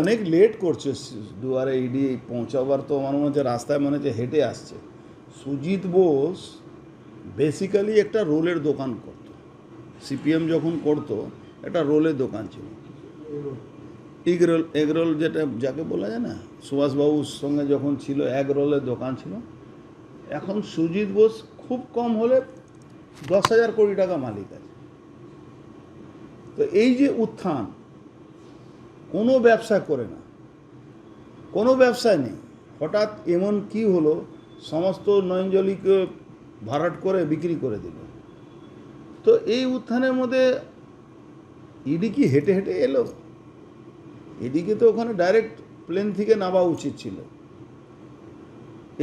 অনেক লেট করছে দুয়ারে ইডি পৌঁছাবার তো আমার মনে হচ্ছে রাস্তায় মনে হচ্ছে হেঁটে আসছে। সুজিত বোস বেসিক্যালি একটা রোলের দোকান করত। সিপিএম যখন করতো, একটা রোলের দোকান ছিল। এগ রোল যেটা, যাকে বলা যায় না, সুভাষবাবুর সঙ্গে যখন ছিল এগ রোলের দোকান ছিল। এখন সুজিত বোস খুব কম হলে দশ হাজার কোটি টাকা মালিক আছে। তো এই যে উত্থান, কোনো ব্যবসা করে না, কোনো ব্যবসায় নেই। হঠাৎ এমন কি হলো, সমস্ত নয়নজলিকে ভাড়াট করে বিক্রি করে দিল। তো এই উত্থানের মধ্যে ইডি কি হেঁটে হেঁটে এলো? এদিকে তো ওখানে ডাইরেক্ট প্লেন থেকে নামা উচিত ছিল।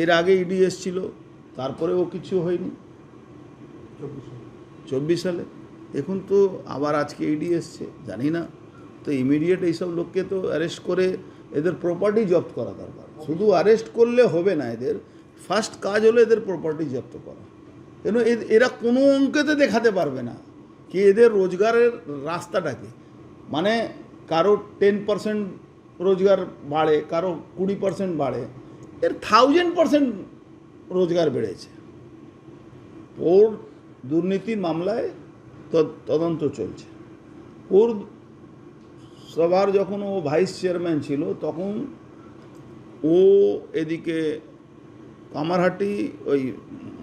এর আগে ইডি এসছিল, তারপরেও কিছু হয়নি। চব্বিশ সালে। এখন তো, আবার আজকে ইডি এসছে, জানি না। তো ইমিডিয়েট এইসব লোককে তো অ্যারেস্ট করে এদের প্রপার্টি জব্দ করা দরকার। শুধু অ্যারেস্ট করলে হবে না এদের ফার্স্ট কাজ হলো এদের প্রপার্টি জব্দ করা। কেন এরা কোনো অঙ্কেতে দেখাতে পারবে না কি এদের রোজগারের রাস্তাটা কি। মানে কারও টেন পার্সেন্ট রোজগার বাড়ে, কারও কুড়ি পার্সেন্ট বাড়ে, এর থাউজেন্ড পার্সেন্ট রোজগার বেড়েছে। ওর দুর্নীতির মামলায় তদন্ত চলছে। ওর সবার যখন ও ভাইস চেয়ারম্যান ছিল, তখন ও এদিকে কামারহাটি, ওই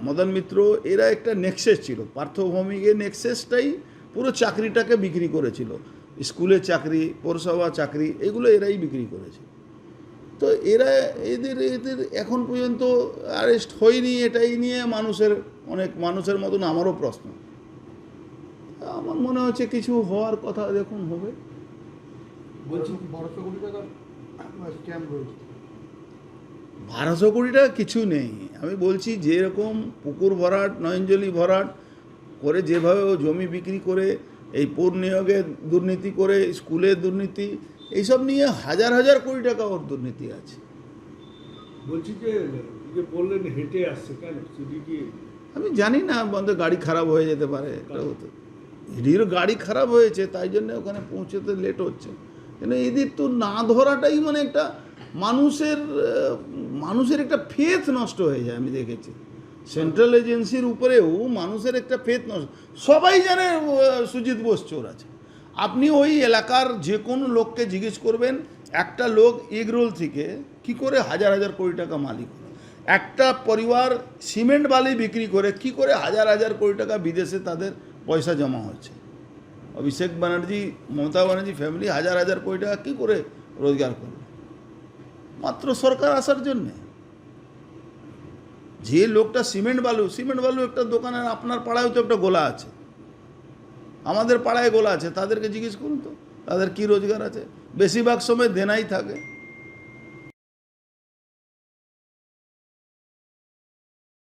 মদন মিত্র, এরা একটা নেক্সেস ছিল। পার্থভৌমিকের নেক্সেসটাই পুরো চাকরিটাকে বিক্রি করেছিল। স্কুলের চাকরি, পৌরসভা চাকরি, এগুলো এরাই বিক্রি করেছে। তো এরা এদের এদের এখন পর্যন্ত অ্যারেস্ট হয়নি, এটাই নিয়ে মানুষের, অনেক মানুষের মতন আমারও প্রশ্ন। আমার মনে হচ্ছে কিছু হওয়ার কথা দেখুন হবে। বারোশো কোটি টাকা কিছু নেই। আমি বলছি যেরকম পুকুর ভরাট নয়নজলি ভরাট করে যেভাবে ও জমি বিক্রি করে এই পূর নিয়োগে দুর্নীতি করে স্কুলে দুর্নীতি এইসব নিয়ে হাজার হাজার কোটি টাকা ওর দুর্নীতি আছে। বলছি যে যে বললেন হেঁটে আসছে কেন? আমি জানি না বন্ধ গাড়ি খারাপ হয়ে যেতে পারে। এটা হতে ইডিরও গাড়ি খারাপ হয়েছে, তাই জন্য ওখানে পৌঁছতে লেট হচ্ছে। কিন্তু এদের তো না ধরাটাই মানে একটা মানুষের মানুষের একটা ফেথ নষ্ট হয়ে যায়, আমি দেখেছি। সেন্ট্রাল এজেন্সির উপরেও মানুষের একটা ফেথ নষ্ট, সবাই জানে সুজিত বোস চোর আছে। আপনি ওই এলাকার যে কোনো লোককে জিজ্ঞেস করবেন, একটা লোক এগরোল থেকে কি করে হাজার হাজার কোটি টাকা মালিক? একটা পরিবার সিমেন্ট বালি বিক্রি করে কি করে হাজার হাজার কোটি টাকা বিদেশে তাদের পয়সা জমা হচ্ছে। অভিষেক ব্যানার্জি, মমতা ব্যানার্জি ফ্যামিলি হাজার হাজার কোটি টাকা কী করে রোজগার করবে? মাত্র সরকার আসার জন্যে। যে লোকটা সিমেন্ট বালু সিমেন্ট বালু একটা দোকানে আপনার পাড়ায় তো একটা গোলা আছে। আমাদের পাড়ায় গোলা আছে, তাদেরকে জিজ্ঞেস করুন তো, তাদের কি রোজগার আছে? বেশিরভাগ সময় দেনাই থাকে।